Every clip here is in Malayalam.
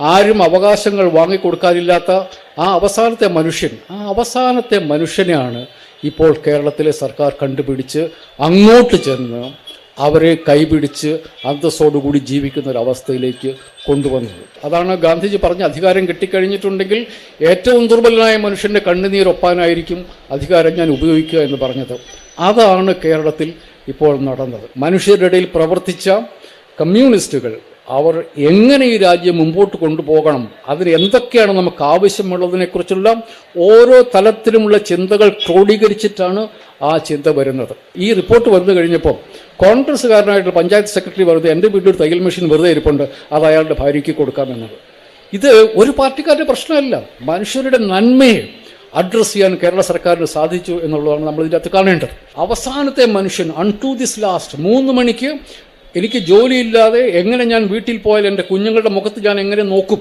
ആരും അവകാശങ്ങൾ വാങ്ങിക്കൊടുക്കാനില്ലാത്ത ആ അവസാനത്തെ മനുഷ്യൻ ആ അവസാനത്തെ മനുഷ്യനെയാണ് ഇപ്പോൾ കേരളത്തിലെ സർക്കാർ കണ്ടുപിടിച്ച് അങ്ങോട്ട് ചെന്ന് അവരെ കൈപിടിച്ച് അന്തസ്സോടുകൂടി ജീവിക്കുന്ന ഒരു അവസ്ഥയിലേക്ക് കൊണ്ടുവന്നത്. അതാണ് ഗാന്ധിജി പറഞ്ഞ അധികാരം കിട്ടിക്കഴിഞ്ഞിട്ടുണ്ടെങ്കിൽ ഏറ്റവും ദുർബലനായ മനുഷ്യന്റെ കണ്ണുനീരൊപ്പാനായിരിക്കും അധികാരം ഞാൻ ഉപയോഗിക്കുക എന്ന് പറഞ്ഞത്. അതാണ് കേരളത്തിൽ ഇപ്പോൾ നടന്നത്. മനുഷ്യരുടെ ഇടയിൽ പ്രവർത്തിച്ച കമ്മ്യൂണിസ്റ്റുകൾ അവർ എങ്ങനെ ഈ രാജ്യം മുമ്പോട്ട് കൊണ്ടുപോകണം? അതിന് എന്തൊക്കെയാണ് നമുക്ക് ആവശ്യമുള്ളതിനെക്കുറിച്ചുള്ള ഓരോ തലത്തിലുമുള്ള ചിന്തകൾ ക്രോഡീകരിച്ചിട്ടാണ് ആ ചിന്ത വരുന്നത്. ഈ റിപ്പോർട്ട് വന്നു കഴിഞ്ഞപ്പോൾ കോൺഗ്രസ്സുകാരനായിട്ട് പഞ്ചായത്ത് സെക്രട്ടറി വെറുതെ എന്റെ വീട്ടിൽ തയ്യൽ മെഷീൻ വെറുതെ ഇരിപ്പുണ്ട് അത് അയാളുടെ ഭാര്യയ്ക്ക് കൊടുക്കാമെന്നത് ഇത് ഒരു പാർട്ടിക്കാരുടെ പ്രശ്നമല്ല. മനുഷ്യരുടെ നന്മയെ അഡ്രസ്സ് ചെയ്യാൻ കേരള സർക്കാരിന് സാധിച്ചു എന്നുള്ളതാണ് നമ്മൾ ഇതിന്റെ അകത്ത് കാണേണ്ടത്. അവസാനത്തെ മനുഷ്യൻ അൺ ടു ദിസ് ലാസ്റ്റ് മൂന്ന് മണിക്ക് എനിക്ക് ജോലിയില്ലാതെ എങ്ങനെ ഞാൻ വീട്ടിൽ പോയാൽ എന്റെ കുഞ്ഞുങ്ങളുടെ മുഖത്ത് ഞാൻ എങ്ങനെ നോക്കും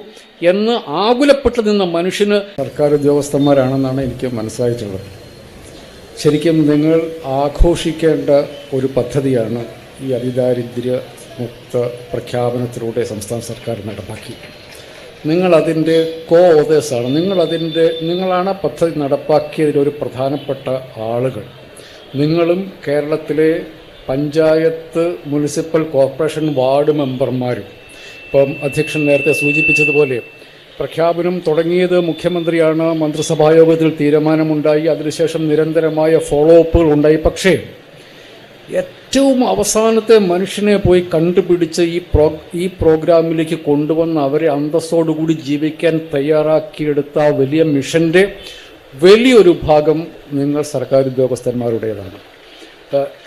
എന്ന് ആകുലപ്പെട്ടു നിന്ന മനുഷ്യന് സർക്കാർ ഉദ്യോഗസ്ഥന്മാരാണെന്നാണ് എനിക്ക് മനസ്സിലായിട്ടുള്ളത്. ശരിക്കും നിങ്ങൾ ആഘോഷിക്കേണ്ട ഒരു പദ്ധതിയാണ് ഈ അതിദാരിദ്ര്യ മുക്ത പ്രഖ്യാപനത്തിലൂടെ സംസ്ഥാന സർക്കാർ നടപ്പാക്കി. നിങ്ങൾ അതിന്റെ കോ ഓതേഴ്സാണ് നിങ്ങളതിന്റെ നിങ്ങളാണ് പദ്ധതി നടപ്പാക്കിയതിലൊരു പ്രധാനപ്പെട്ട ആളുകൾ. നിങ്ങളും കേരളത്തിലെ പഞ്ചായത്ത് മുനിസിപ്പൽ കോർപ്പറേഷൻ വാർഡ് മെമ്പർമാരും ഇപ്പം അധ്യക്ഷൻ നേരത്തെ സൂചിപ്പിച്ചതുപോലെ പ്രഖ്യാപനം തുടങ്ങിയത് മുഖ്യമന്ത്രിയാണ്. മന്ത്രിസഭായോഗത്തിൽ തീരുമാനമുണ്ടായി. അതിനുശേഷം നിരന്തരമായ ഫോളോ അപ്പുകൾ ഉണ്ടായി. പക്ഷേ ഏറ്റവും അവസാനത്തെ മനുഷ്യനെ പോയി കണ്ടുപിടിച്ച് ഈ പ്രോ ഈ പ്രോഗ്രാമിലേക്ക് കൊണ്ടുവന്ന് അവരെ അന്തസ്സോടുകൂടി ജീവിക്കാൻ തയ്യാറാക്കിയെടുത്ത വലിയ മിഷന്റെ വലിയൊരു ഭാഗം നിങ്ങൾ സർക്കാർ ഉദ്യോഗസ്ഥന്മാരുടേതാണ്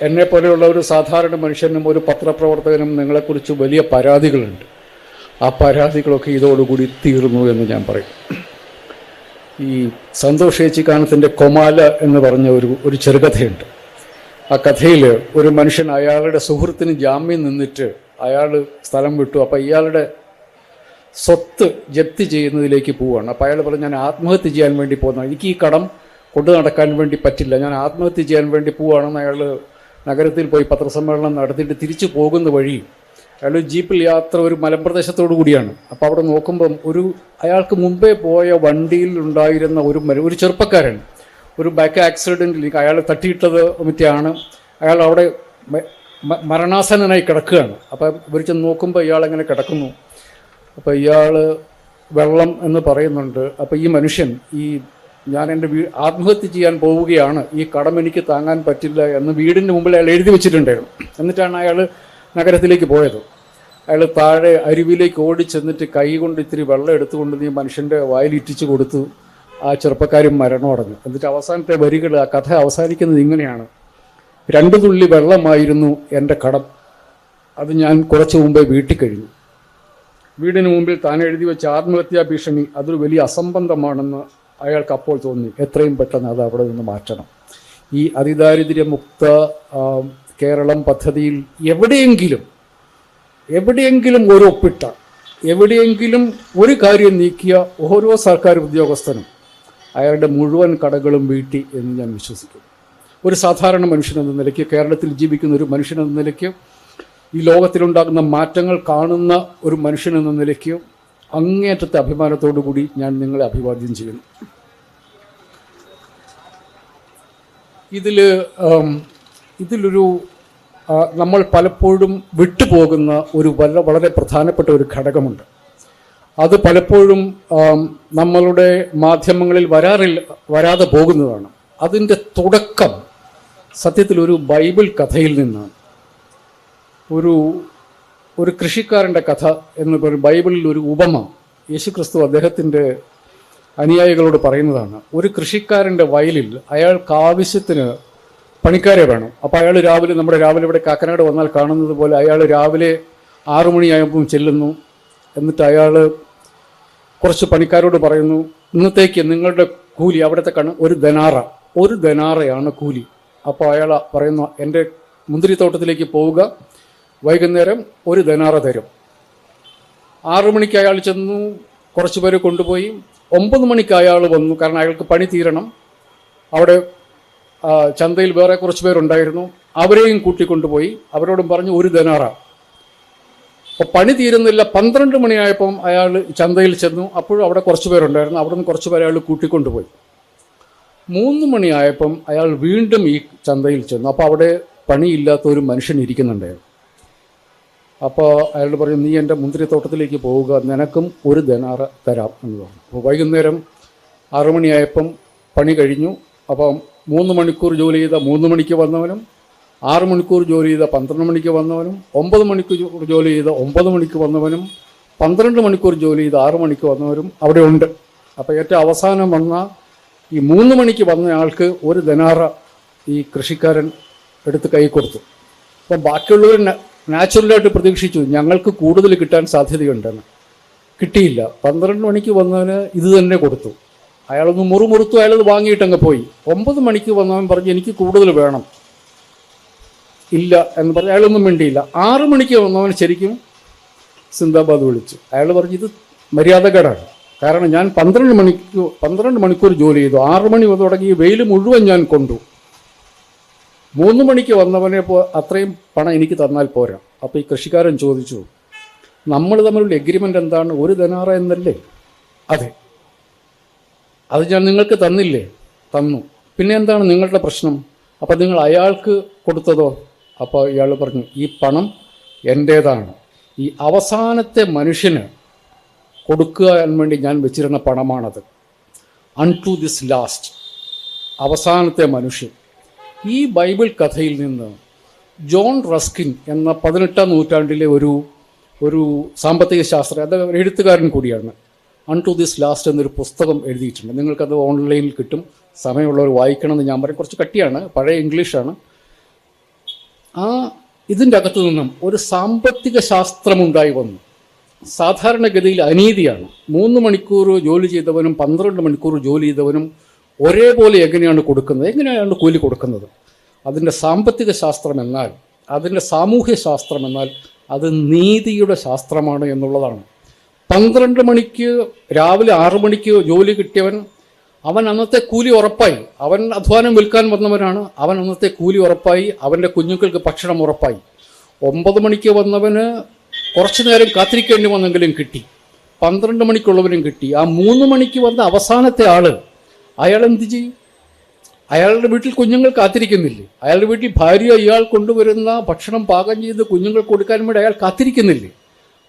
എന്നെ പോലെയുള്ള ഒരു സാധാരണ മനുഷ്യനും ഒരു പത്രപ്രവർത്തകനും നിങ്ങളെക്കുറിച്ച് വലിയ പരാതികളുണ്ട്. ആ പരാതികളൊക്കെ ഇതോടുകൂടി തീർന്നു എന്ന് ഞാൻ പറയും. ഈ സന്തോഷ് ഏച്ചിക്കാനത്തിന്റെ കൊമാല എന്ന് പറഞ്ഞ ഒരു ഒരു ചെറുകഥയുണ്ട്. ആ കഥയിൽ ഒരു മനുഷ്യൻ അയാളുടെ സുഹൃത്തിന് ജാമ്യം നിന്നിട്ട് അയാൾ സ്ഥലം വിട്ടു. അപ്പോൾ ഇയാളുടെ സ്വത്ത് ജപ്തി ചെയ്യുന്നതിലേക്ക് പോവുകയാണ് അപ്പോൾ അയാൾ പറഞ്ഞു ഞാൻ ആത്മഹത്യ ചെയ്യാൻ വേണ്ടി പോകുന്ന എനിക്ക് ഈ കടം കൊണ്ടു നടക്കാൻ വേണ്ടി പറ്റില്ല. ഞാൻ ആത്മഹത്യ ചെയ്യാൻ വേണ്ടി പോവുകയാണെന്ന് അയാൾ നഗരത്തിൽ പോയി പത്രസമ്മേളനം നടത്തിയിട്ട് തിരിച്ചു പോകുന്ന വഴി അയാൾ ജീപ്പിൽ യാത്ര ഒരു മലമ്പ്രദേശത്തോടു കൂടിയാണ്. അപ്പോൾ അവിടെ നോക്കുമ്പം ഒരു അയാൾക്ക് മുമ്പേ പോയ വണ്ടിയിൽ ഉണ്ടായിരുന്ന ഒരു ഒരു ചെറുപ്പക്കാരൻ ഒരു ബാക്ക് ആക്സിഡന്റിൽ അയാൾ തട്ടിയിട്ടത് മറ്റാണ് അയാൾ അവിടെ മ- മ- കിടക്കുകയാണ്. അപ്പം ഇവർ ചെന്ന് നോക്കുമ്പോൾ ഇയാൾ അങ്ങനെ കിടക്കുന്നു? അപ്പോൾ ഇയാൾ വെള്ളം എന്ന് പറയുന്നുണ്ട്. അപ്പോൾ ഈ മനുഷ്യൻ ഈ ഞാൻ എന്റെ വീ ആത്മഹത്യ ചെയ്യാൻ പോവുകയാണ്. ഈ കടം എനിക്ക് താങ്ങാൻ പറ്റില്ല എന്ന് വീടിന്റെ മുമ്പിൽ അയാൾ എഴുതി വെച്ചിട്ടുണ്ടായിരുന്നു. എന്നിട്ടാണ് അയാൾ നഗരത്തിലേക്ക് പോയത്. അയാൾ താഴെ അരുവിയിലേക്ക് ഓടി ചെന്നിട്ട് കൈ കൊണ്ട് ഇത്തിരി വെള്ളം എടുത്തുകൊണ്ട് ഈ മനുഷ്യന്റെ വായിലിറ്റിച്ച് കൊടുത്തു. ആ ചെറുപ്പക്കാരും മരണമടഞ്ഞു എന്നിട്ട് അവസാനത്തെ വരികൾ ആ കഥ അവസാനിക്കുന്നത് ഇങ്ങനെയാണ്. രണ്ടു തുള്ളി വെള്ളമായിരുന്നു എന്റെ കടം. അത് ഞാൻ കുറച്ച് മുമ്പേ വീട്ടിൽ കഴിഞ്ഞു. വീടിന് മുമ്പിൽ താൻ എഴുതി വെച്ച ആത്മഹത്യാ ഭീഷണി അതൊരു വലിയ അസംബന്ധമാണെന്ന് അയാൾക്ക് അപ്പോൾ തോന്നി എത്രയും പെട്ടെന്ന് അത് അവിടെ നിന്ന് മാറ്റണം. ഈ അതിദാരിദ്ര്യമുക്ത കേരളം പദ്ധതിയിൽ എവിടെയെങ്കിലും എവിടെയെങ്കിലും ഒരു ഒപ്പിട്ട എവിടെയെങ്കിലും ഒരു കാര്യം നീക്കിയ ഓരോ സർക്കാർ ഉദ്യോഗസ്ഥനും അയാളുടെ മുഴുവൻ കടകളും വീട്ടി എന്ന് ഞാൻ വിശ്വസിക്കുന്നു. ഒരു സാധാരണ മനുഷ്യനെന്ന നിലയ്ക്ക് കേരളത്തിൽ ജീവിക്കുന്ന ഒരു മനുഷ്യനെന്ന നിലയ്ക്ക് ഈ ലോകത്തിലുണ്ടാകുന്ന മാറ്റങ്ങൾ കാണുന്ന ഒരു മനുഷ്യനെന്ന നിലയ്ക്ക് അങ്ങേറ്റത്തെ അഭിമാനത്തോടു കൂടി ഞാൻ നിങ്ങളെ അഭിവാദ്യം ചെയ്യുന്നു. ഇതിൽ ഇതിലൊരു നമ്മൾ പലപ്പോഴും വിട്ടുപോകുന്ന ഒരു വല്ല വളരെ പ്രധാനപ്പെട്ട ഒരു ഘടകമുണ്ട്. അത് പലപ്പോഴും നമ്മളുടെ മാധ്യമങ്ങളിൽ വരാറില്ല വരാതെ പോകുന്നതാണ്. അതിന്റെ തുടക്കം സത്യത്തിൽ ഒരു ബൈബിൾ കഥയിൽ നിന്നാണ്. ഒരു ഒരു കൃഷിക്കാരന്റെ കഥ എന്ന് പറയും ബൈബിളിൽ ഒരു ഉപമ യേശു ക്രിസ്തു അദ്ദേഹത്തിന്റെ അനുയായികളോട് പറയുന്നതാണ്. ഒരു കൃഷിക്കാരന്റെ വയലിൽ അയാൾക്ക് ആവശ്യത്തിന് പണിക്കാരെ വേണം. അപ്പോൾ അയാൾ രാവിലെ നമ്മുടെ രാവിലെ ഇവിടെ കാക്കനാട് വന്നാൽ കാണുന്നത് പോലെ അയാൾ രാവിലെ ആറു മണിയാകുമ്പം ചെല്ലുന്നു. എന്നിട്ട് അയാൾ കുറച്ച് പണിക്കാരോട് പറയുന്നു ഇന്നത്തേക്ക് നിങ്ങളുടെ കൂലി അവിടുത്തെ കണ് ഒരു ദനാറ ഒരു ദനാറയാണ് കൂലി. അപ്പോൾ അയാൾ പറയുന്നു എന്റെ മുന്തിരിത്തോട്ടത്തിലേക്ക് പോവുക വൈകുന്നേരം ഒരു ദനാറ തരും. ആറു മണിക്ക് അയാൾ ചെന്നു കുറച്ച് പേരെ കൊണ്ടുപോയി. ഒമ്പത് മണിക്ക് അയാൾ വന്നു കാരണം അയാൾക്ക് പണി തീരണം. അവിടെ ചന്തയിൽ വേറെ കുറച്ച് പേരുണ്ടായിരുന്നു. അവരെയും കൂട്ടിക്കൊണ്ടുപോയി. അവരോടും പറഞ്ഞു ഒരു ദനാറ അപ്പോൾ പണി തീരുന്നില്ല. പന്ത്രണ്ട് മണിയായപ്പം അയാൾ ചന്തയിൽ ചെന്നു. അപ്പോഴും അവിടെ കുറച്ച് പേരുണ്ടായിരുന്നു. അവിടെ നിന്ന് കുറച്ച് പേരെ അയാൾ കൂട്ടിക്കൊണ്ടുപോയി. മൂന്ന് മണിയായപ്പം അയാൾ വീണ്ടും ഈ ചന്തയിൽ ചെന്നു. അപ്പോൾ അവിടെ പണിയില്ലാത്ത ഒരു മനുഷ്യൻ ഇരിക്കുന്നുണ്ടായിരുന്നു. അപ്പോൾ അയാൾ പറഞ്ഞു നീ എന്റെ മുന്തിരിത്തോട്ടത്തിലേക്ക് പോവുക. നിനക്കും ഒരു ധനാറ തരാം എന്ന് പറഞ്ഞു. അപ്പോൾ വൈകുന്നേരം ആറു മണിയായപ്പം പണി കഴിഞ്ഞു. അപ്പം മൂന്ന് മണിക്കൂർ ജോലി ചെയ്ത മൂന്ന് മണിക്ക് വന്നവനും ആറ് മണിക്കൂർ ജോലി ചെയ്ത പന്ത്രണ്ട് മണിക്ക് വന്നവനും ഒമ്പത് മണിക്കൂർ ജോലി ചെയ്ത ഒമ്പത് മണിക്ക് വന്നവനും പന്ത്രണ്ട് മണിക്കൂർ ജോലി ചെയ്ത ആറ് മണിക്ക് വന്നവരും അവിടെ ഉണ്ട്. അപ്പോൾ ഏറ്റവും അവസാനം വന്ന ഈ മൂന്ന് മണിക്ക് വന്ന ആൾക്ക് ഒരു ധനാറ ഈ കൃഷിക്കാരൻ എടുത്ത് കൈ കൊടുത്തു. അപ്പം ബാക്കിയുള്ളവർ നാച്ചുറലായിട്ട് പ്രതീക്ഷിച്ചു. ഞങ്ങൾക്ക് കൂടുതൽ കിട്ടാൻ സാധ്യതയുണ്ടെന്ന്. കിട്ടിയില്ല. പന്ത്രണ്ട് മണിക്ക് വന്നവന് ഇത് തന്നെ കൊടുത്തു. അയാളൊന്ന് മുറുമുറുത്തു അയാളത് വാങ്ങിയിട്ടങ്ങ് പോയി. ഒമ്പത് മണിക്ക് വന്നവൻ പറഞ്ഞു എനിക്ക് കൂടുതൽ വേണം. ഇല്ല എന്ന് പറഞ്ഞ് അയാളൊന്നും മിണ്ടിയില്ല. ആറു മണിക്ക് വന്നവൻ ശരിക്കും സിന്ദാബാദ് വിളിച്ചു. അയാൾ പറഞ്ഞു ഇത് മര്യാദകേടാണ്. കാരണം ഞാൻ പന്ത്രണ്ട് മണിക്ക് പന്ത്രണ്ട് മണിക്കൂർ ജോലി ചെയ്തു. ആറു മണി തുടങ്ങി വെയിൽ മുഴുവൻ ഞാൻ കൊണ്ടു. മൂന്ന് മണിക്ക് വന്നവനെ അത്രയും പണം എനിക്ക് തന്നാൽ പോരാ. അപ്പോൾ ഈ കൃഷിക്കാരൻ ചോദിച്ചു നമ്മൾ തമ്മിലുള്ള എഗ്രിമെന്റ് എന്താണ്? ഒരു ധനാറ എന്നല്ലേ? അതെ. അത് ഞാൻ നിങ്ങൾക്ക് തന്നില്ലേ? തന്നു. പിന്നെ എന്താണ് നിങ്ങളുടെ പ്രശ്നം? അപ്പം നിങ്ങൾ അയാൾക്ക് കൊടുത്തതോ? അപ്പോൾ ഇയാൾ പറഞ്ഞു ഈ പണം എന്റേതാണ് ഈ അവസാനത്തെ മനുഷ്യന് കൊടുക്കാൻ വേണ്ടി ഞാൻ വെച്ചിരുന്ന പണമാണത്. അൺ ടു ദിസ് ലാസ്റ്റ് അവസാനത്തെ മനുഷ്യൻ. ഈ ബൈബിൾ കഥയിൽ നിന്ന് ജോൺ റസ്കിൻ എന്ന പതിനെട്ടാം നൂറ്റാണ്ടിലെ ഒരു ഒരു സാമ്പത്തിക ശാസ്ത്ര അത് എഴുത്തുകാരൻ കൂടിയാണ്. അൺ ടു ദിസ് ലാസ്റ്റ് എന്നൊരു പുസ്തകം എഴുതിയിട്ടുണ്ട്. നിങ്ങൾക്കത് ഓൺലൈനിൽ കിട്ടും. സമയമുള്ളവർ വായിക്കണം എന്ന് ഞാൻ പറയും. കുറച്ച് കട്ടിയാണ്. പഴയ ഇംഗ്ലീഷാണ് ആ ഇതിന്റെ അകത്തു നിന്നും ഒരു സാമ്പത്തിക ശാസ്ത്രമുണ്ടായി വന്നു. സാധാരണഗതിയിൽ അനീതിയാണ്. മൂന്ന് മണിക്കൂർ ജോലി ചെയ്തവനും പന്ത്രണ്ട് മണിക്കൂർ ജോലി ചെയ്തവനും ഒരേപോലെ എങ്ങനെയാണ് കൊടുക്കുന്നത്? എങ്ങനെയാണ് കൂലി കൊടുക്കുന്നത്? അതിന്റെ സാമ്പത്തിക ശാസ്ത്രം എന്നാൽ അതിന്റെ സാമൂഹ്യ ശാസ്ത്രം എന്നാൽ അത് നീതിയുടെ ശാസ്ത്രമാണ് എന്നുള്ളതാണ്. പന്ത്രണ്ട് മണിക്ക് രാവിലെ ആറു മണിക്ക് ജോലി കിട്ടിയവൻ അവൻ അന്നത്തെ കൂലി ഉറപ്പായി. അവൻ അധ്വാനം വിൽക്കാൻ വന്നവനാണ്. അവൻ അന്നത്തെ കൂലി ഉറപ്പായി. അവന്റെ കുഞ്ഞുങ്ങൾക്ക് ഭക്ഷണം ഉറപ്പായി. ഒമ്പത് മണിക്ക് വന്നവന് കുറച്ചു നേരം കാത്തിരിക്കേണ്ടി വന്നെങ്കിലും കിട്ടി. പന്ത്രണ്ട് മണിക്കുള്ളവനും കിട്ടി. ആ മൂന്ന് മണിക്ക് വന്ന അവസാനത്തെ ആൾ അയാൾ എന്ത് ചെയ്യും? അയാളുടെ വീട്ടിൽ കുഞ്ഞുങ്ങൾ കാത്തിരിക്കുന്നില്ലേ? അയാളുടെ വീട്ടിൽ ഭാര്യ ഇയാൾ കൊണ്ടുവരുന്ന ഭക്ഷണം പാകം ചെയ്ത് കുഞ്ഞുങ്ങൾ കൊടുക്കാൻ വേണ്ടി അയാൾ കാത്തിരിക്കുന്നില്ലേ?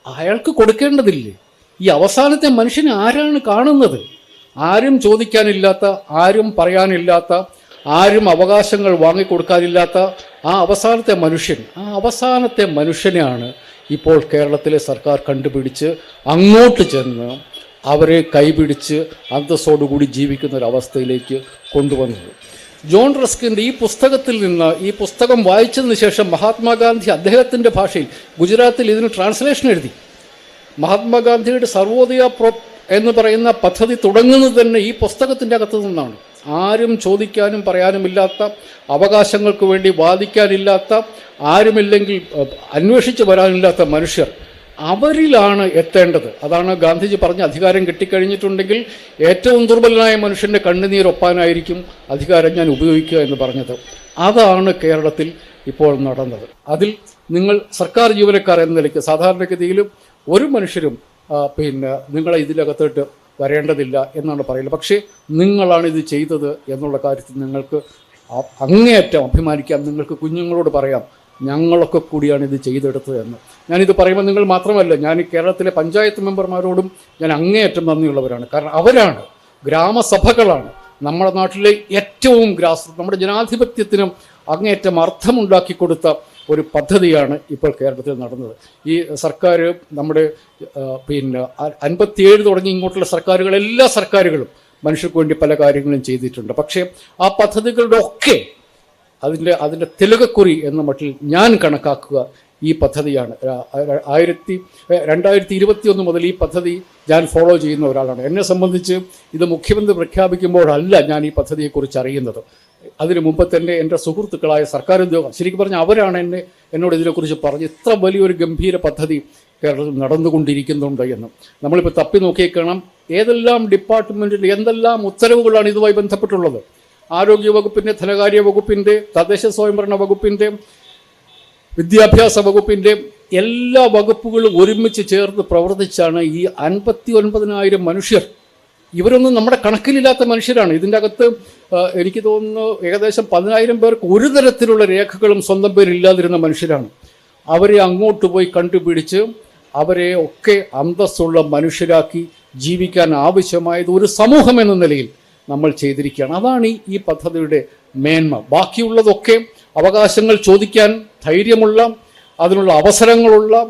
അയാൾക്ക് കൊടുക്കേണ്ടതില്ലേ? ഈ അവസാനത്തെ മനുഷ്യനെ ആരാണ് കാണുന്നത്? ആരും ചോദിക്കാനില്ലാത്ത ആരും പറയാനില്ലാത്ത ആരും അവകാശങ്ങൾ വാങ്ങിക്കൊടുക്കാനില്ലാത്ത ആ അവസാനത്തെ മനുഷ്യൻ ആ അവസാനത്തെ മനുഷ്യനെയാണ് ഇപ്പോൾ കേരളത്തിലെ സർക്കാർ കണ്ടുപിടിച്ച് അങ്ങോട്ട് ചെന്ന് അവരെ കൈപിടിച്ച് അന്തസ്സോടുകൂടി ജീവിക്കുന്ന ഒരു അവസ്ഥയിലേക്ക് കൊണ്ടുവന്നത്. ജോൺ റസ്കിന്റെ ഈ പുസ്തകത്തിൽ നിന്ന് ഈ പുസ്തകം വായിച്ചതിന് ശേഷം മഹാത്മാഗാന്ധി അദ്ദേഹത്തിന്റെ ഭാഷയിൽ ഗുജറാത്തിൽ ഇതിന് ട്രാൻസ്ലേഷൻ എഴുതി. മഹാത്മാഗാന്ധിയുടെ സർവോദയ പ്രോ എന്ന് പറയുന്ന പദ്ധതി തുടങ്ങുന്നത് തന്നെ ഈ പുസ്തകത്തിന്റെ അകത്തു നിന്നാണ്. ആരും ചോദിക്കാനും പറയാനുമില്ലാത്ത അവകാശങ്ങൾക്ക് വേണ്ടി വാദിക്കാനില്ലാത്ത ആരുമില്ലെങ്കിൽ അന്വേഷിച്ച് വരാനില്ലാത്ത മനുഷ്യർ അവരിലാണ് എത്തേണ്ടത്. അതാണ് ഗാന്ധിജി പറഞ്ഞ അധികാരം കിട്ടിക്കഴിഞ്ഞിട്ടുണ്ടെങ്കിൽ ഏറ്റവും ദുർബലനായ മനുഷ്യന്റെ കണ്ണുനീരൊപ്പാനായിരിക്കും അധികാരം ഞാൻ ഉപയോഗിക്കുക എന്ന് പറഞ്ഞത്. അതാണ് കേരളത്തിൽ ഇപ്പോൾ നടന്നത്. അതിൽ നിങ്ങൾ സർക്കാർ ജീവനക്കാർ എന്ന നിലയ്ക്ക് സാധാരണഗതിയിലും ഒരു മനുഷ്യരും പിന്നെ നിങ്ങളെ ഇതിലകത്തോട്ട് വരേണ്ടതില്ല എന്നാണ് പറയുന്നത്. പക്ഷേ നിങ്ങളാണ് ഇത് ചെയ്തത് എന്നുള്ള കാര്യത്തിൽ നിങ്ങൾക്ക് അങ്ങേയറ്റം അഭിമാനിക്കാം. നിങ്ങൾക്ക് കുഞ്ഞുങ്ങളോട് പറയാം ഞങ്ങളൊക്കെ കൂടിയാണ് ഇത് ചെയ്തെടുത്തത് എന്ന്. ഞാനിത് പറയുമ്പോൾ നിങ്ങൾ മാത്രമല്ല ഞാൻ കേരളത്തിലെ പഞ്ചായത്ത് മെമ്പർമാരോടും ഞാൻ അങ്ങേയറ്റം നന്ദിയുള്ളവരാണ്. കാരണം അവരാണ് ഗ്രാമസഭകളാണ് നമ്മുടെ നാട്ടിലെ ഏറ്റവും ഗ്രാസ് നമ്മുടെ ജനാധിപത്യത്തിനും അങ്ങേയറ്റം അർത്ഥമുണ്ടാക്കി കൊടുത്ത ഒരു പദ്ധതിയാണ് ഇപ്പോൾ കേരളത്തിൽ നടന്നത്. ഈ സർക്കാർ നമ്മുടെ പിന്നെ അൻപത്തിയേഴ് തുടങ്ങി ഇങ്ങോട്ടുള്ള സർക്കാരുകൾ എല്ലാ സർക്കാരുകളും മനുഷ്യർക്ക് വേണ്ടി പല കാര്യങ്ങളും ചെയ്തിട്ടുണ്ട്. പക്ഷേ ആ പദ്ധതികളുടെ ഒക്കെ അതിന്റെ അതിന്റെ തിലകക്കുറി എന്ന മട്ടിൽ ഞാൻ കണക്കാക്കുക ഈ പദ്ധതിയാണ്. ആയിരത്തി രണ്ടായിരത്തി ഇരുപത്തി ഒന്ന് മുതൽ ഈ പദ്ധതി ഞാൻ ഫോളോ ചെയ്യുന്ന ഒരാളാണ്. എന്നെ സംബന്ധിച്ച് ഇത് മുഖ്യമന്ത്രി പ്രഖ്യാപിക്കുമ്പോഴല്ല ഞാൻ ഈ പദ്ധതിയെക്കുറിച്ച് അറിയുന്നത്. അതിനു മുമ്പ് തന്നെ എന്റെ സുഹൃത്തുക്കളായ സർക്കാർ ഉദ്യോഗം ശരിക്കും പറഞ്ഞാൽ അവരാണ് എന്നെ എന്നോട് ഇതിനെക്കുറിച്ച് പറഞ്ഞ് ഇത്ര വലിയൊരു ഗംഭീര പദ്ധതി കേരളത്തിൽ നടന്നുകൊണ്ടിരിക്കുന്നുണ്ട് എന്ന്. നമ്മളിപ്പോൾ തപ്പി നോക്കിയേക്കണം. ഏതെല്ലാം ഡിപ്പാർട്ട്മെന്റിൽ എന്തെല്ലാം ഉത്തരവുകളാണ് ഇതുമായി ബന്ധപ്പെട്ടുള്ളത്? ആരോഗ്യ വകുപ്പിന്റെ ധനകാര്യ വകുപ്പിന്റെ തദ്ദേശ സ്വയംഭരണ വകുപ്പിന്റെ വിദ്യാഭ്യാസ വകുപ്പിന്റെ എല്ലാ വകുപ്പുകളും ഒരുമിച്ച് ചേർന്ന് പ്രവർത്തിച്ചാണ് ഈ അൻപത്തി ഒൻപതിനായിരം മനുഷ്യർ. ഇവരൊന്നും നമ്മുടെ കണക്കിലില്ലാത്ത മനുഷ്യരാണ്. ഇതിന്റെ അകത്ത് എനിക്ക് തോന്നുന്നു ഏകദേശം പതിനായിരം പേർക്ക് ഒരു തരത്തിലുള്ള രേഖകളും സ്വന്തം പേരില്ലാതിരുന്ന മനുഷ്യരാണ്. അവരെ അങ്ങോട്ട് പോയി കണ്ടുപിടിച്ച് അവരെ ഒക്കെ അന്തസ്സുള്ള മനുഷ്യരാക്കി ജീവിക്കാൻ ആവശ്യമായത് ഒരു സമൂഹം എന്ന നിലയിൽ നമ്മൾ ചെയ്തിരിക്കുകയാണ്. അതാണ് ഈ- പദ്ധതിയുടെ മേന്മ. ബാക്കിയുള്ളതൊക്കെ അവകാശങ്ങൾ ചോദിക്കാൻ ധൈര്യമുള്ള അതിനുള്ള അവസരങ്ങളുള്ള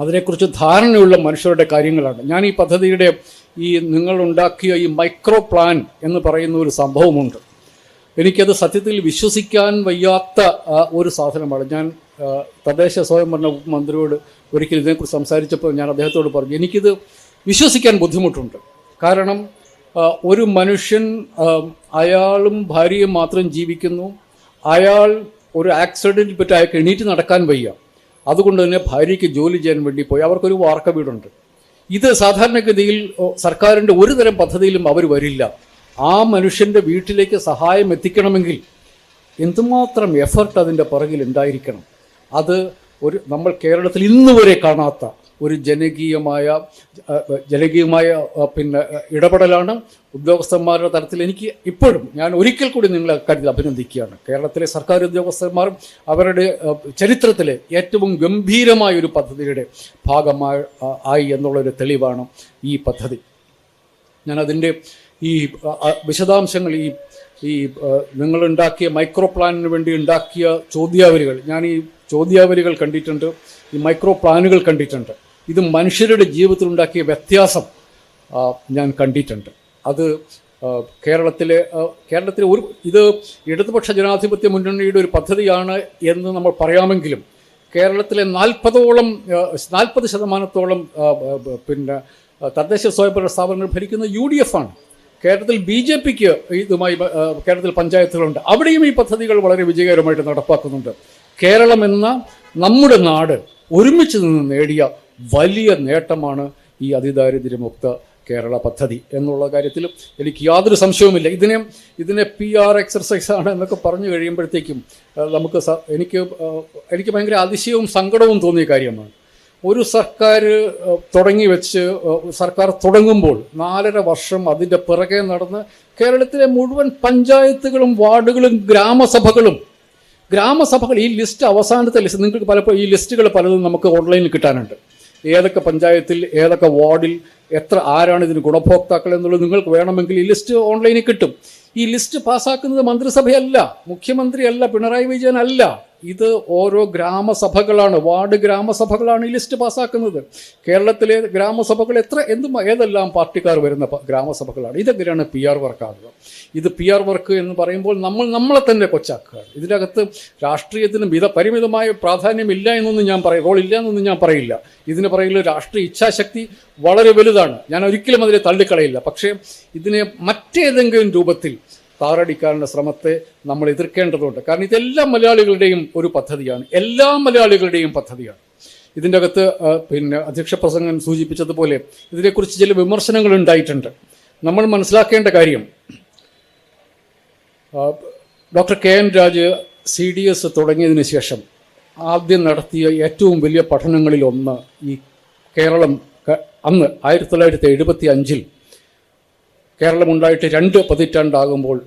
അതിനെക്കുറിച്ച് ധാരണയുള്ള മനുഷ്യരുടെ കാര്യങ്ങളാണ്. ഞാൻ ഈ പദ്ധതിയുടെ ഈ നിങ്ങൾ ഉണ്ടാക്കിയ ഈ മൈക്രോ പ്ലാൻ എന്ന് പറയുന്ന ഒരു സംഭവമുണ്ട്. എനിക്കത് സത്യത്തിൽ വിശ്വസിക്കാൻ വയ്യാത്ത ഒരു സാധനമാണ്. ഞാൻ തദ്ദേശ സ്വയംഭരണ മന്ത്രിയോട് ഒരിക്കൽ ഇതിനെക്കുറിച്ച് സംസാരിച്ചപ്പോൾ ഞാൻ അദ്ദേഹത്തോട് പറഞ്ഞു എനിക്കിത് വിശ്വസിക്കാൻ ബുദ്ധിമുട്ടുണ്ട്. കാരണം ഒരു മനുഷ്യൻ അയാളും ഭാര്യയും മാത്രം ജീവിക്കുന്നു. അയാൾ ഒരു ആക്സിഡന്റ് പറ്റി അയാൾക്ക് എണീറ്റ് നടക്കാൻ വയ്യ. അതുകൊണ്ട് തന്നെ ഭാര്യയ്ക്ക് ജോലി ചെയ്യാൻ വേണ്ടി പോയി. അവർക്കൊരു വാർക്ക വീടുണ്ട്. ഇത് സാധാരണഗതിയിൽ സർക്കാരിന്റെ ഒരു തരം പദ്ധതിയിലും അവർ വരില്ല. ആ മനുഷ്യന്റെ വീട്ടിലേക്ക് സഹായം എത്തിക്കണമെങ്കിൽ എന്തുമാത്രം എഫർട്ട് അതിന്റെ പുറകിൽ ഉണ്ടായിരിക്കണം? അത് ഒരു നമ്മൾ കേരളത്തിൽ ഇന്നുവരെ കാണാത്ത ഒരു ജനകീയമായ ജനകീയമായ പിന്നെ ഇടപെടലാണ് ഉദ്യോഗസ്ഥന്മാരുടെ തലത്തിൽ. എനിക്ക് ഇപ്പോഴും ഞാൻ ഒരിക്കൽ കൂടി നിങ്ങളെ കാര്യത്തിൽ അഭിനന്ദിക്കുകയാണ്. കേരളത്തിലെ സർക്കാർ ഉദ്യോഗസ്ഥന്മാർ അവരുടെ ചരിത്രത്തിലെ ഏറ്റവും ഗംഭീരമായ ഒരു പദ്ധതിയുടെ ഭാഗമായി ആയി എന്നുള്ളൊരു തെളിവാണ് ഈ പദ്ധതി. ഞാനതിന്റെ ഈ വിശദാംശങ്ങൾ ഈ ഈ നിങ്ങളുണ്ടാക്കിയ മൈക്രോ പ്ലാനിന് വേണ്ടി ഉണ്ടാക്കിയ ചോദ്യാവലികൾ. ഞാൻ ഈ ചോദ്യാവലികൾ കണ്ടിട്ടുണ്ട് ഈ മൈക്രോ പ്ലാനുകൾ കണ്ടിട്ടുണ്ട്. ഇത് മനുഷ്യരുടെ ജീവിതത്തിൽ ഉണ്ടാക്കിയ വ്യത്യാസം ഞാൻ കണ്ടിട്ടുണ്ട്. അത് കേരളത്തിലെ കേരളത്തിലെ ഒരു ഇത് ഇടതുപക്ഷ ജനാധിപത്യ മുന്നണിയുടെ ഒരു പദ്ധതിയാണ് എന്ന് നമ്മൾ പറയാമെങ്കിലും കേരളത്തിലെ നാൽപ്പതോളം നാൽപ്പത് ശതമാനത്തോളം പിന്നെ തദ്ദേശ സ്വയംഭരണ സ്ഥാപനങ്ങൾ ഭരിക്കുന്ന യു ഡി എഫ് ആണ്. കേരളത്തിൽ ബി ജെ പിക്ക് ഇതുമായി കേരളത്തിൽ പഞ്ചായത്തുകളുണ്ട്. അവിടെയും ഈ പദ്ധതികൾ വളരെ വിജയകരമായിട്ട് നടപ്പാക്കുന്നുണ്ട്. കേരളം എന്ന നമ്മുടെ നാട് ഒരുമിച്ച് നിന്ന് നേടിയ വലിയ നേട്ടമാണ് ഈ അതിദാരിദ്ര്യമുക്ത കേരള പദ്ധതി എന്നുള്ള കാര്യത്തിൽ എനിക്ക് യാതൊരു സംശയവുമില്ല. ഇതിനെ ഇതിനെ പി ആർ എക്സർസൈസ് ആണ് എന്നൊക്കെ പറഞ്ഞു കഴിയുമ്പോഴത്തേക്കും നമുക്ക് എനിക്ക് എനിക്ക് ഭയങ്കര അതിശയവും സങ്കടവും തോന്നിയ കാര്യമാണ്. ഒരു സർക്കാർ തുടങ്ങി വെച്ച് സർക്കാർ തുടങ്ങുമ്പോൾ നാലര വർഷം അതിന്റെ പിറകെ നടന്ന് കേരളത്തിലെ മുഴുവൻ പഞ്ചായത്തുകളും വാർഡുകളും ഗ്രാമസഭകളും ഗ്രാമസഭകൾ ഈ ലിസ്റ്റ് അവസാനത്തെ ലിസ്റ്റ് നിങ്ങൾക്ക് പലപ്പോൾ ഈ ലിസ്റ്റുകൾ പലതും നമുക്ക് ഓൺലൈനിൽ കിട്ടാനുണ്ട്. ഏതൊക്കെ പഞ്ചായത്തിൽ ഏതൊക്കെ വാർഡിൽ എത്ര ആരാണ് ഇതിന് ഗുണഭോക്താക്കൾ എന്നുള്ളത് നിങ്ങൾക്ക് വേണമെങ്കിൽ ഈ ലിസ്റ്റ് ഓൺലൈനിൽ കിട്ടും. ഈ ലിസ്റ്റ് പാസ്സാക്കുന്നത് മന്ത്രിസഭയല്ല മുഖ്യമന്ത്രിയല്ല പിണറായി വിജയൻ അല്ല. ഇത് ഓരോ ഗ്രാമസഭകളാണ് വാർഡ് ഗ്രാമസഭകളാണ് ഈ ലിസ്റ്റ് പാസ്സാക്കുന്നത്. കേരളത്തിലെ ഗ്രാമസഭകൾ എത്ര എന്തും ഏതെല്ലാം പാർട്ടിക്കാർ വരുന്ന ഗ്രാമസഭകളാണ്? ഇതെങ്ങനെയാണ് പി ആർ വർക്കാകുക ഇത് പി ആർ വർക്ക് എന്ന് പറയുമ്പോൾ നമ്മൾ നമ്മളെ തന്നെ കൊച്ചാക്കുകയാണ് ഇതിനകത്ത് രാഷ്ട്രീയത്തിന് മിത പരിമിതമായ പ്രാധാന്യമില്ല എന്നൊന്നും ഞാൻ പറയും റോൾ ഇല്ല എന്നൊന്നും ഞാൻ പറയില്ല. ഇതിന് പറയുന്ന രാഷ്ട്രീയ ഇച്ഛാശക്തി വളരെ വലുതാണ്. ഞാൻ ഒരിക്കലും അതിനെ തള്ളിക്കളയില്ല. പക്ഷേ ഇതിനെ മറ്റേതെങ്കിലും രൂപത്തിൽ താറടിക്കാനുള്ള ശ്രമത്തെ നമ്മൾ എതിർക്കേണ്ടതുണ്ട്. കാരണം ഇതെല്ലാ മലയാളികളുടെയും ഒരു പദ്ധതിയാണ്. എല്ലാ മലയാളികളുടെയും പദ്ധതിയാണ്. ഇതിന്റെ അകത്ത് പിന്നെ അധ്യക്ഷ പ്രസംഗം സൂചിപ്പിച്ചതുപോലെ ഇതിനെക്കുറിച്ച് ചില വിമർശനങ്ങൾ ഉണ്ടായിട്ടുണ്ട്. നമ്മൾ മനസ്സിലാക്കേണ്ട കാര്യം doctor K N Raj C D S തുടങ്ങിയതിന് ശേഷം ആദ്യം നടത്തിയ ഏറ്റവും വലിയ പഠനങ്ങളിലൊന്ന് ഈ കേരളം അന്ന് ആയിരത്തി തൊള്ളായിരത്തി എഴുപത്തി അഞ്ചിൽ കേരളമുണ്ടായിട്ട് രണ്ട് പതിറ്റാണ്ടാകുമ്പോൾ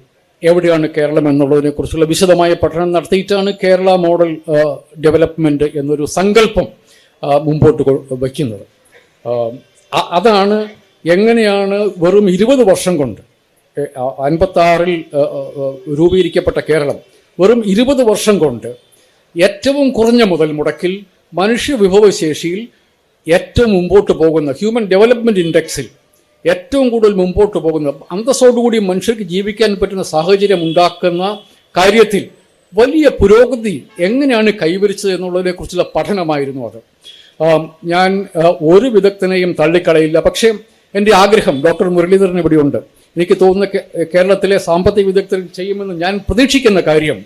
എവിടെയാണ് കേരളം എന്നുള്ളതിനെക്കുറിച്ചുള്ള വിശദമായ പഠനം നടത്തിയിട്ടാണ് കേരള മോഡൽ ഡെവലപ്മെന്റ് എന്നൊരു സങ്കല്പം മുമ്പോട്ട് വയ്ക്കുന്നത്. അതാണ് എങ്ങനെയാണ് വെറും ഇരുപത് വർഷം കൊണ്ട് അൻപത്താറിൽ രൂപീകരിക്കപ്പെട്ട കേരളം വെറും ഇരുപത് വർഷം കൊണ്ട് ഏറ്റവും കുറഞ്ഞ മുതൽ മുടക്കിൽ മനുഷ്യ വിഭവശേഷിയിൽ ഏറ്റവും മുമ്പോട്ട് പോകുന്ന ഹ്യൂമൻ ഡെവലപ്മെന്റ് ഇൻഡെക്സിൽ ഏറ്റവും കൂടുതൽ മുമ്പോട്ട് പോകുന്ന അന്തസ്സോടുകൂടി മനുഷ്യർക്ക് ജീവിക്കാൻ പറ്റുന്ന സാഹചര്യം ഉണ്ടാക്കുന്ന കാര്യത്തിൽ വലിയ പുരോഗതി എങ്ങനെയാണ് കൈവരിച്ചത് എന്നുള്ളതിനെക്കുറിച്ചുള്ള പഠനമായിരുന്നു അത്. ഞാൻ ഒരു വിദഗ്ധനെയും തള്ളിക്കളയില്ല. പക്ഷേ എന്റെ ആഗ്രഹം ഡോക്ടർ മുരളീധരൻ ഇവിടെയുണ്ട് എനിക്ക് തോന്നുന്ന കേരളത്തിലെ സാമ്പത്തിക വിദഗ്ധർ ചെയ്യുമെന്ന് ഞാൻ പ്രതീക്ഷിക്കുന്ന കാര്യം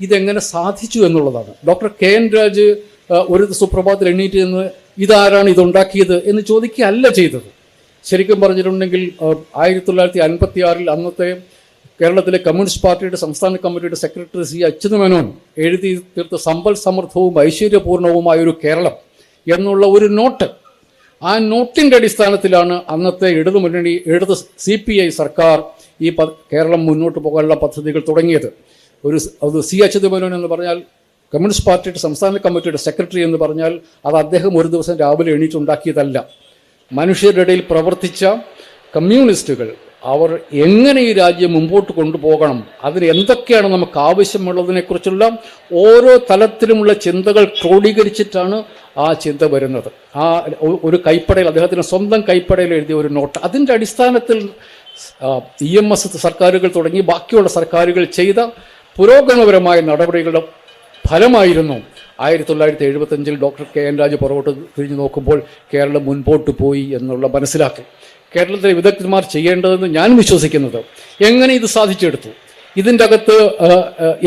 ഇതെങ്ങനെ സാധിച്ചു എന്നുള്ളതാണ്. ഡോക്ടർ കെ എൻ രാജ് ഒരു സുപ്രഭാതത്തിൽ എണ്ണീറ്റ് നിന്ന് ഇതാരാണ് ഇതുണ്ടാക്കിയത് എന്ന് ചോദിക്കുകയല്ല ചെയ്തത്. ശരിക്കും പറഞ്ഞിട്ടുണ്ടെങ്കിൽ ആയിരത്തി തൊള്ളായിരത്തി അൻപത്തി ആറിൽ അന്നത്തെ കേരളത്തിലെ കമ്മ്യൂണിസ്റ്റ് പാർട്ടിയുടെ സംസ്ഥാന കമ്മിറ്റിയുടെ സെക്രട്ടറി സി അച്യുതമേനോൻ എഴുതി തീർത്ത സമ്പൽ സമൃദ്ധവും ഐശ്വര്യപൂർണവുമായ ഒരു കേരളം എന്നുള്ള ഒരു നോട്ട് ആ നോട്ടിന്റെ അടിസ്ഥാനത്തിലാണ് അന്നത്തെ ഇടതു മുന്നണി ഇടത് സി പി ഐ സർക്കാർ ഈ കേരളം മുന്നോട്ട് പോകാനുള്ള പദ്ധതികൾ തുടങ്ങിയത്. ഒരു അത് സി അച്യുതമേനോൻ എന്ന് പറഞ്ഞാൽ കമ്മ്യൂണിസ്റ്റ് പാർട്ടിയുടെ സംസ്ഥാന കമ്മിറ്റിയുടെ സെക്രട്ടറി എന്ന് പറഞ്ഞാൽ അത് അദ്ദേഹം ഒരു ദിവസം രാവിലെ എണീറ്റുണ്ടാക്കിയതല്ല മനുഷ്യരുടെ ഇടയിൽ പ്രവർത്തിച്ച കമ്മ്യൂണിസ്റ്റുകൾ അവർ എങ്ങനെ ഈ രാജ്യം മുമ്പോട്ട് കൊണ്ടുപോകണം? അതിന് എന്തൊക്കെയാണ് നമുക്ക് ആവശ്യമുള്ളതിനെക്കുറിച്ചുള്ള ഓരോ തലത്തിലുമുള്ള ചിന്തകൾ ക്രോഡീകരിച്ചിട്ടാണ് ആ ചിന്ത വരുന്നത്. ആ ഒരു കൈപ്പടയിൽ അദ്ദേഹത്തിന്റെ സ്വന്തം കൈപ്പടയിൽ എഴുതിയ ഒരു നോട്ട്. അതിന്റെ അടിസ്ഥാനത്തിൽ ഇ എം എസ് സർക്കാരുകൾ തുടങ്ങി ബാക്കിയുള്ള സർക്കാരുകൾ ചെയ്ത പുരോഗമനപരമായ നടപടികളുടെ ഫലമായിരുന്നു ആയിരത്തി തൊള്ളായിരത്തി എഴുപത്തഞ്ചിൽ ഡോക്ടർ കെ എൻ രാജു പുറകോട്ട് തിരിഞ്ഞു നോക്കുമ്പോൾ കേരളം മുൻപോട്ട് പോയി എന്നുള്ള മനസ്സിലാക്കി. കേരളത്തിലെ വിദഗ്ധന്മാർ ചെയ്യേണ്ടതെന്ന് ഞാൻ വിശ്വസിക്കുന്നത്. എങ്ങനെ ഇത് സാധിച്ചെടുത്തു? ഇതിന്റെ അകത്ത്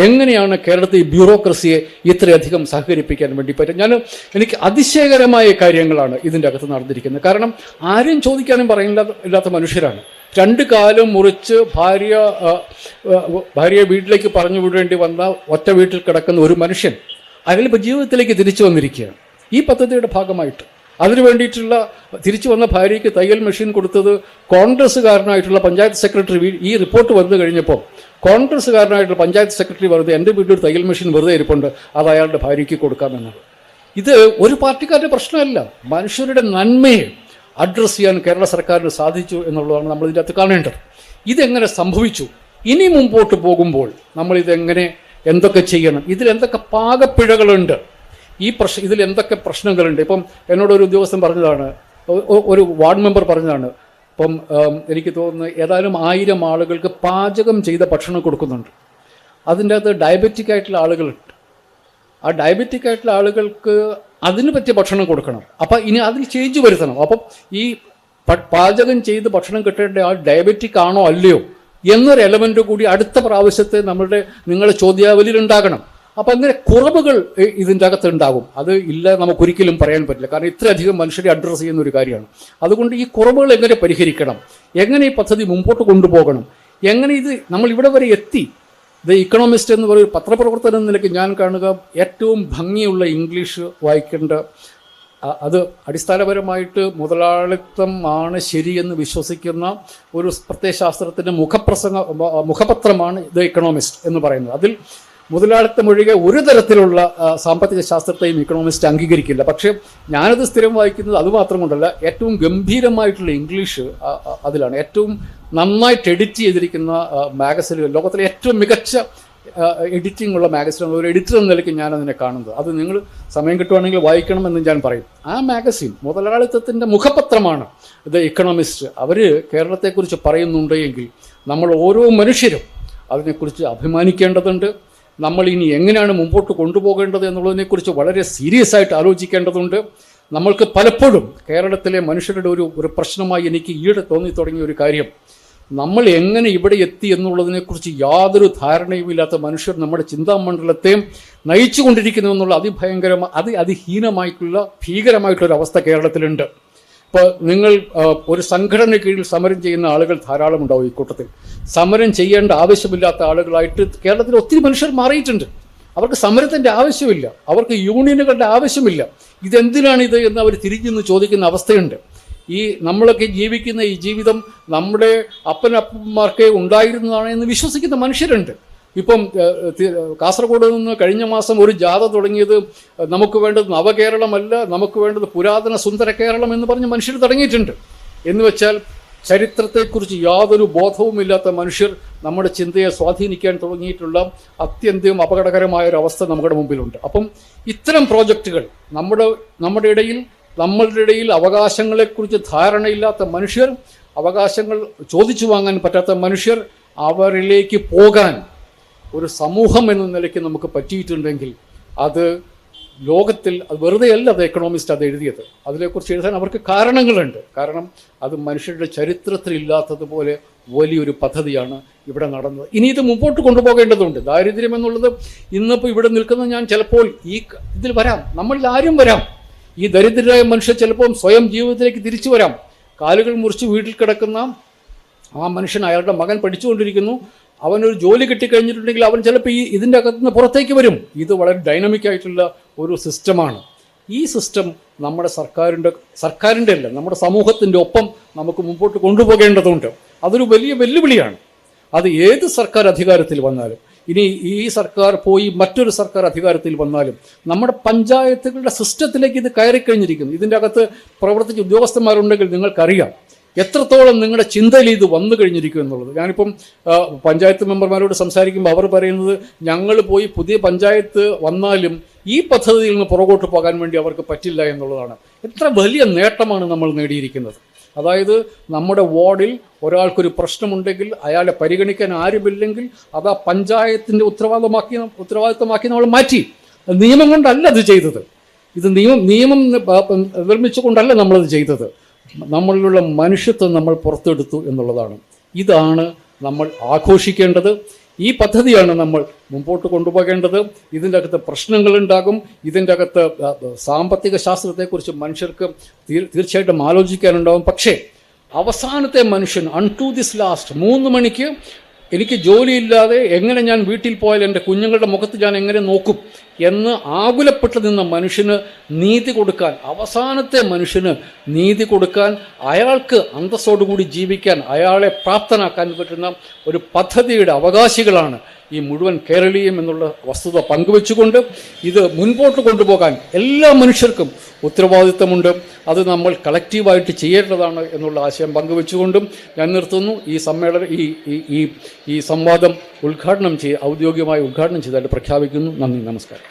എങ്ങനെയാണ് കേരളത്തിൽ ബ്യൂറോക്രസിയെ ഇത്രയധികം സഹകരിപ്പിക്കാൻ വേണ്ടി പറ്റും? ഞാൻ എനിക്ക് അതിശയകരമായ കാര്യങ്ങളാണ് ഇതിന്റെ അകത്ത് നടന്നിരിക്കുന്നത്. കാരണം ആരും ചോദിക്കാനും പറയില്ല ഇല്ലാത്ത മനുഷ്യരാണ്. രണ്ട് കാലം മുറിച്ച് ഭാര്യ ഭാര്യയെ വീട്ടിലേക്ക് പറഞ്ഞു വിടേണ്ടി വന്ന ഒറ്റ വീട്ടിൽ കിടക്കുന്ന ഒരു മനുഷ്യൻ അയാളിപ്പോൾ ജീവിതത്തിലേക്ക് തിരിച്ചു വന്നിരിക്കുകയാണ്. ഈ പദ്ധതിയുടെ ഭാഗമായിട്ട്. അതിനു വേണ്ടിയിട്ടുള്ള തിരിച്ചു വന്ന ഭാര്യയ്ക്ക് തയ്യൽ മെഷീൻ കൊടുത്തത് കോൺഗ്രസ്സുകാരനായിട്ടുള്ള പഞ്ചായത്ത് സെക്രട്ടറി ഈ റിപ്പോർട്ട് വന്നു കഴിഞ്ഞപ്പോൾ കോൺഗ്രസ്സുകാരനായിട്ടുള്ള പഞ്ചായത്ത് സെക്രട്ടറി വെറുതെ എന്റെ വീട്ടിൽ തയ്യൽ മെഷീൻ വെറുതെ ഇരിപ്പുണ്ട് അത് അയാളുടെ ഭാര്യയ്ക്ക് കൊടുക്കാമെന്നാണ്. ഇത് ഒരു പാർട്ടിക്കാരുടെ പ്രശ്നമല്ല. മനുഷ്യരുടെ നന്മയെ അഡ്രസ്സ് ചെയ്യാൻ കേരള സർക്കാരിന് സാധിച്ചു എന്നുള്ളതാണ് നമ്മൾ ഇതിന്റെ അകത്ത് കാണേണ്ടത്. ഇതെങ്ങനെ സംഭവിച്ചു? ഇനി മുമ്പോട്ട് പോകുമ്പോൾ നമ്മൾ ഇതെങ്ങനെ എന്തൊക്കെ ചെയ്യണം? ഇതിൽ എന്തൊക്കെ പാകപ്പിഴകളുണ്ട്? ഈ പ്രശ്ന ഇതിൽ എന്തൊക്കെ പ്രശ്നങ്ങളുണ്ട്? ഇപ്പം എന്നോട് ഒരു ഉദ്യോഗസ്ഥൻ പറഞ്ഞതാണ് ഒരു വാർഡ് മെമ്പർ പറഞ്ഞതാണ് ഇപ്പം എനിക്ക് തോന്നുന്നു ഏതായാലും ആയിരം ആളുകൾക്ക് പാചകം ചെയ്ത ഭക്ഷണം കൊടുക്കുന്നുണ്ട്. അതിന്റെ അകത്ത് ഡയബറ്റിക് ആയിട്ടുള്ള ആളുകളുണ്ട്. ആ ഡയബറ്റിക് ആയിട്ടുള്ള ആളുകൾക്ക് അതിന് പറ്റിയ ഭക്ഷണം കൊടുക്കണം. അപ്പം ഇനി അതിൽ ചേഞ്ച് വരുത്തണം. അപ്പം ഈ പാചകം ചെയ്ത് ഭക്ഷണം കിട്ടേണ്ട ആൾ ഡയബറ്റിക് ആണോ അല്ലയോ? എന്നൊരു എലമെന്റ് കൂടി അടുത്ത പ്രാവശ്യത്തെ നമ്മളുടെ നിങ്ങളുടെ ചോദ്യാവലിയിൽ ഉണ്ടാകണം. അപ്പം അങ്ങനെ കുറവുകൾ ഇതിന്റെ അകത്ത് ഉണ്ടാകും. അത് ഇല്ല നമുക്കൊരിക്കലും പറയാൻ പറ്റില്ല. കാരണം ഇത്രയധികം മനുഷ്യരെ അഡ്രസ്സ് ചെയ്യുന്ന ഒരു കാര്യമാണ്. അതുകൊണ്ട് ഈ കുറവുകൾ എങ്ങനെ പരിഹരിക്കണം? എങ്ങനെ ഈ പദ്ധതി മുമ്പോട്ട് കൊണ്ടുപോകണം? എങ്ങനെ ഇത് നമ്മൾ ഇവിടെ വരെ എത്തി? ദ ഇക്കണോമിസ്റ്റ് എന്ന് പറയുന്ന പത്രപ്രവർത്തനം നിലയ്ക്ക് ഞാൻ കാണുക ഏറ്റവും ഭംഗിയുള്ള ഇംഗ്ലീഷ് വായിക്കേണ്ട അത് അടിസ്ഥാനപരമായിട്ട് മുതലാളിത്തം ആണ് ശരിയെന്ന് വിശ്വസിക്കുന്ന ഒരു പ്രത്യയശാസ്ത്രത്തിന്റെ മുഖപ്രസംഗ മുഖപത്രമാണ് ദ ഇക്കണോമിസ്റ്റ് എന്ന് പറയുന്നത്. അതിൽ മുതലാളിത്തം ഒഴികെ ഒരു തരത്തിലുള്ള സാമ്പത്തിക ശാസ്ത്രത്തെയും ഇക്കണോമിസ്റ്റ് അംഗീകരിക്കില്ല. പക്ഷേ ഞാനത് സ്ഥിരം വായിക്കുന്നത് അതുമാത്രം കൊണ്ടല്ല ഏറ്റവും ഗംഭീരമായിട്ടുള്ള ഇംഗ്ലീഷ് അതിലാണ്. ഏറ്റവും നന്നായിട്ട് എഡിറ്റ് ചെയ്തിരിക്കുന്ന മാഗസിനുകൾ ലോകത്തിലെ ഏറ്റവും മികച്ച എഡിറ്റിംഗ് ഉള്ള മാഗസിൻ ഒരു എഡിറ്റർ എന്ന നിലയ്ക്ക് ഞാൻ അതിനെ കാണുന്നത്. അത് നിങ്ങൾ സമയം കിട്ടുവാണെങ്കിൽ വായിക്കണമെന്ന് ഞാൻ പറയും. ആ മാഗസിൻ മുതലാളിത്തത്തിന്റെ മുഖപത്രമാണ്. ദ ഇക്കണോമിസ്റ്റ് അവർ കേരളത്തെക്കുറിച്ച് പറയുന്നുണ്ടെങ്കിൽ നമ്മൾ ഓരോ മനുഷ്യരും അതിനെക്കുറിച്ച് അഭിമാനിക്കേണ്ടതുണ്ട്. നമ്മൾ ഇനി എങ്ങനെയാണ് മുമ്പോട്ട് കൊണ്ടുപോകേണ്ടത് എന്നുള്ളതിനെക്കുറിച്ച് വളരെ സീരിയസ് ആയിട്ട് ആലോചിക്കേണ്ടതുണ്ട്. നമ്മൾക്ക് പലപ്പോഴും കേരളത്തിലെ മനുഷ്യരുടെ ഒരു ഒരു പ്രശ്നമായി എനിക്ക് ഈയിടെ തോന്നി തുടങ്ങിയ ഒരു കാര്യം. നമ്മൾ എങ്ങനെ ഇവിടെ എത്തി എന്നുള്ളതിനെക്കുറിച്ച് യാതൊരു ധാരണയുമില്ലാത്ത മനുഷ്യർ നമ്മുടെ ചിന്താമണ്ഡലത്തെ നയിച്ചുകൊണ്ടിരിക്കുന്നു എന്നുള്ള അതിഭയങ്കരമായ അതി അതിഹീനമായിട്ടുള്ള ഭീകരമായിട്ടുള്ള അവസ്ഥ കേരളത്തിലുണ്ട്. ഇപ്പോൾ നിങ്ങൾ ഒരു സംഘടന കീഴിൽ സമരം ചെയ്യുന്ന ആളുകൾ ധാരാളം ഉണ്ടാവും ഈ കൂട്ടത്തിൽ. സമരം ചെയ്യേണ്ട ആവശ്യമില്ലാത്ത ആളുകളായിട്ട് കേരളത്തിൽ ഒത്തിരി മനുഷ്യർ മാറിയിട്ടുണ്ട്. അവർക്ക് സമരത്തിന്റെ ആവശ്യമില്ല. അവർക്ക് യൂണിയനുകളുടെ ആവശ്യമില്ല. ഇതെന്തിനാണിത് ഇത് എന്ന് അവർ തിരിഞ്ഞു ചോദിക്കുന്ന അവസ്ഥയുണ്ട്. ഈ നമ്മളൊക്കെ ജീവിക്കുന്ന ഈ ജീവിതം നമ്മുടെ അപ്പനപ്പന്മാർക്കേ ഉണ്ടായിരുന്നതാണ് എന്ന് വിശ്വസിക്കുന്ന മനുഷ്യരുണ്ട്. ഇപ്പം കാസർഗോഡ് നിന്ന് കഴിഞ്ഞ മാസം ഒരു ജാഥ തുടങ്ങിയത് നമുക്ക് വേണ്ടത് നവകേരളമല്ല നമുക്ക് വേണ്ടത് പുരാതന സുന്ദര കേരളം എന്ന് പറഞ്ഞ് മനുഷ്യർ തുടങ്ങിയിട്ടുണ്ട്. എന്ന് വെച്ചാൽ ചരിത്രത്തെക്കുറിച്ച് യാതൊരു ബോധവുമില്ലാത്ത മനുഷ്യർ നമ്മുടെ ചിന്തയെ സ്വാധീനിക്കാൻ തുടങ്ങിയിട്ടുള്ള അത്യന്തം അപകടകരമായ ഒരു അവസ്ഥ നമ്മുടെ മുമ്പിലുണ്ട്. അപ്പം ഇത്തരം പ്രോജക്റ്റുകൾ നമ്മുടെ നമ്മുടെ ഇടയിൽ നമ്മളുടെ ഇടയിൽ അവകാശങ്ങളെക്കുറിച്ച് ധാരണയില്ലാത്ത മനുഷ്യർ അവകാശങ്ങൾ ചോദിച്ചു വാങ്ങാൻ പറ്റാത്ത മനുഷ്യർ അവരിലേക്ക് പോകാൻ ഒരു സമൂഹം എന്ന നിലയ്ക്ക് നമുക്ക് പറ്റിയിട്ടുണ്ടെങ്കിൽ അത് ലോകത്തിൽ അത് വെറുതെ അല്ല അത് എക്കണോമിസ്റ്റ് അത് എഴുതിയത്. അതിനെക്കുറിച്ച് എഴുതാൻ അവർക്ക് കാരണങ്ങളുണ്ട്. കാരണം അത് മനുഷ്യരുടെ ചരിത്രത്തിൽ ഇല്ലാത്തതുപോലെ വലിയൊരു പദ്ധതിയാണ് ഇവിടെ നടന്നത്. ഇനി ഇത് മുമ്പോട്ട് കൊണ്ടുപോകേണ്ടതുണ്ട്. ദാരിദ്ര്യം എന്നുള്ളത് ഇന്നിപ്പോൾ ഇവിടെ നിൽക്കുന്ന ഞാൻ ചിലപ്പോൾ ഈ ഇതിൽ വരാം. നമ്മളിൽ ആരും വരാം. ഈ ദരിദ്രരായ മനുഷ്യർ ചിലപ്പോൾ സ്വയം ജീവിതത്തിലേക്ക് തിരിച്ചു വരാം. കാലുകൾ മുറിച്ച് വീട്ടിൽ കിടക്കുന്ന ആ മനുഷ്യൻ അയാളുടെ മകൻ പഠിച്ചുകൊണ്ടിരിക്കുന്നു. അവനൊരു ജോലി കിട്ടിക്കഴിഞ്ഞിട്ടുണ്ടെങ്കിൽ അവൻ ചിലപ്പോൾ ഈ ഇതിന്റെ അകത്തുനിന്ന് പുറത്തേക്ക് വരും. ഇത് വളരെ ഡൈനാമിക് ആയിട്ടുള്ള ഒരു സിസ്റ്റമാണ് ഈ സിസ്റ്റം നമ്മുടെ സർക്കാരിന്റെ സർക്കാരിന്റെ അല്ല നമ്മുടെ സമൂഹത്തിന്റെ ഒപ്പം നമുക്ക് മുമ്പോട്ട് കൊണ്ടുപോകേണ്ടതുണ്ട്. അതൊരു വലിയ വെല്ലുവിളിയാണ്. അത് ഏത് സർക്കാർ അധികാരത്തിൽ വന്നാലും. ഇനി ഈ സർക്കാർ പോയി മറ്റൊരു സർക്കാർ അധികാരത്തിൽ വന്നാലും നമ്മുടെ പഞ്ചായത്തുകളുടെ സിസ്റ്റത്തിലേക്ക് ഇത് കയറിക്കഴിഞ്ഞിരിക്കുന്നു ഇതിന്റെ അകത്ത് പ്രവർത്തിച്ച ഉദ്യോഗസ്ഥന്മാരുണ്ടെങ്കിൽ നിങ്ങൾക്കറിയാം എത്രത്തോളം നിങ്ങളുടെ ചിന്തയിൽ ഇത് വന്നു കഴിഞ്ഞിരിക്കും എന്നുള്ളത്. ഞാനിപ്പം പഞ്ചായത്ത് മെമ്പർമാരോട് സംസാരിക്കുമ്പോൾ അവർ പറയുന്നത് ഞങ്ങൾ പോയി പുതിയ പഞ്ചായത്ത് വന്നാലും ഈ പദ്ധതിയിൽ നിന്ന് പുറകോട്ട് പോകാൻ വേണ്ടി അവർക്ക് പറ്റില്ല എന്നുള്ളതാണ്. എത്ര വലിയ നേട്ടമാണ് നമ്മൾ നേടിയിരിക്കുന്നത്. അതായത് നമ്മുടെ വാർഡിൽ ഒരാൾക്കൊരു പ്രശ്നമുണ്ടെങ്കിൽ അയാളെ പരിഗണിക്കാൻ ആരുമില്ലെങ്കിൽ അത് ആ പഞ്ചായത്തിന്റെ ഉത്തരവാദിത്തമാക്കി ഉത്തരവാദിത്തമാക്കി നമ്മൾ മാറ്റി. നിയമം കൊണ്ടല്ല അത് ചെയ്തത്. ഇത് നിയമം നിയമം നിർമ്മിച്ചുകൊണ്ടല്ല നമ്മളത് ചെയ്തത്. നമ്മളിലുള്ള മനുഷ്യത്വം നമ്മൾ പുറത്തെടുത്തു എന്നുള്ളതാണ്. ഇതാണ് നമ്മൾ ആഘോഷിക്കേണ്ടത്. ഈ പദ്ധതിയാണ് നമ്മൾ മുമ്പോട്ട് കൊണ്ടുപോകേണ്ടത്. ഇതിന്റെ അകത്ത് പ്രശ്നങ്ങളുണ്ടാകും ഇതിന്റെ അകത്ത് സാമ്പത്തിക ശാസ്ത്രത്തെക്കുറിച്ച് മനുഷ്യർക്ക് തീർ- തീർച്ചയായിട്ടും ആലോചിക്കാനുണ്ടാകും പക്ഷേ അവസാനത്തെ മനുഷ്യൻ അൺ ടു ദിസ് ലാസ്റ്റ് മൂന്ന് മണിക്ക് എനിക്ക് ജോലിയില്ലാതെ എങ്ങനെ ഞാൻ വീട്ടിൽ പോയാൽ എന്റെ കുഞ്ഞുങ്ങളുടെ മുഖത്ത് ഞാൻ എങ്ങനെ നോക്കും എന്ന് ആകുലപ്പെട്ട് നിന്ന മനുഷ്യന് നീതി കൊടുക്കാൻ അവസാനത്തെ മനുഷ്യന് നീതി കൊടുക്കാൻ അയാൾക്ക് അന്തസ്സോടുകൂടി ജീവിക്കാൻ അയാളെ പ്രാപ്തനാക്കാൻ പറ്റുന്ന ഒരു പദ്ധതിയുടെ അവകാശികളാണ് ഈ മുഴുവൻ കേരളീയം എന്നുള്ള വസ്തുത പങ്കുവെച്ചുകൊണ്ട് ഇത് മുൻപോട്ട് കൊണ്ടുപോകാൻ എല്ലാ മനുഷ്യർക്കും ഉത്തരവാദിത്തമുണ്ട് അത് നമ്മൾ കളക്റ്റീവായിട്ട് ചെയ്യേണ്ടതാണ് എന്നുള്ള ആശയം പങ്കുവെച്ചുകൊണ്ടും ഞാൻ നിർത്തുന്നു. ഈ സമ്മേളനം ഈ ഈ- ഈ സംവാദം ഉദ്ഘാടനം ചെയ്ത് ഔദ്യോഗികമായി ഉദ്ഘാടനം ചെയ്തതായിട്ട് പ്രഖ്യാപിക്കുന്നു. നന്ദി നമസ്കാരം.